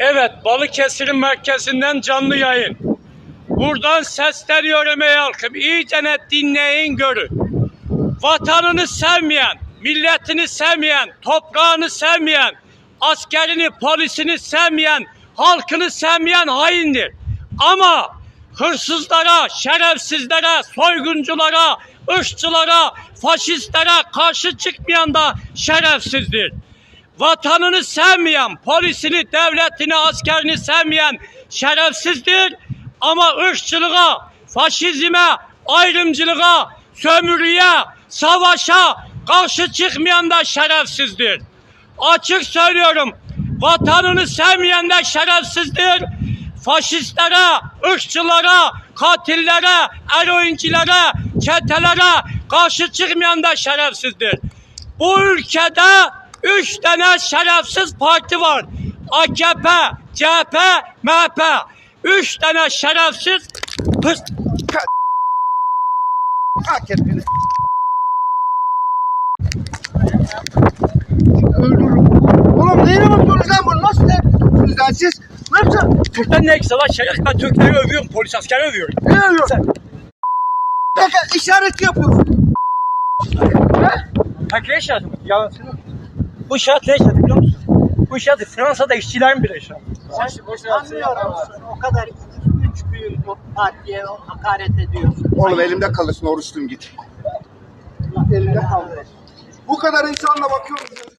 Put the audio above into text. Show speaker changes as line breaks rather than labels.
Evet, Balıkesir'in merkezinden canlı yayın. Buradan sesleniyorum ey halkım. İyice net dinleyin görün. Vatanını sevmeyen, milletini sevmeyen, toprağını sevmeyen, askerini, polisini sevmeyen, halkını sevmeyen haindir. Ama hırsızlara, şerefsizlere, soygunculara, ırkçılara, faşistlere karşı çıkmayan da şerefsizdir vatanını sevmeyen, polisini, devletini, askerini sevmeyen şerefsizdir. Ama ırkçılığa, faşizme, ayrımcılığa, sömürüye, savaşa karşı çıkmayan da şerefsizdir. Açık söylüyorum, vatanını sevmeyen de şerefsizdir. Faşistlere, ırkçılara, katillere, eroincilere, çetelere karşı çıkmayan da şerefsizdir. Bu ülkede üç tane şerefsiz parti var. AKP, CHP, MHP. Üç tane şerefsiz.
Hak ettiniz. Öldürürüm. Oğlum neyine bakıyorsunuz lan bunu? Nasıl ne? Lan siz? Nasıl?
Türk'ten ne ekstra var? Şeref ben Türkleri övüyorum, polis askeri övüyorum.
Ne övüyorsun? Bakın işaret yapıyorsun.
Peki ne işareti bu? Ya, bu işaret ne işareti biliyor musun? Bu işareti Fransa'da işçilerin bile işareti.
Anlıyorum. O kadar üç büyük partiye hakaret ediyorsun.
Oğlum elimde kalırsın oruçluyum git. Elimde kaldı. Bu kadar insanla bakıyoruz.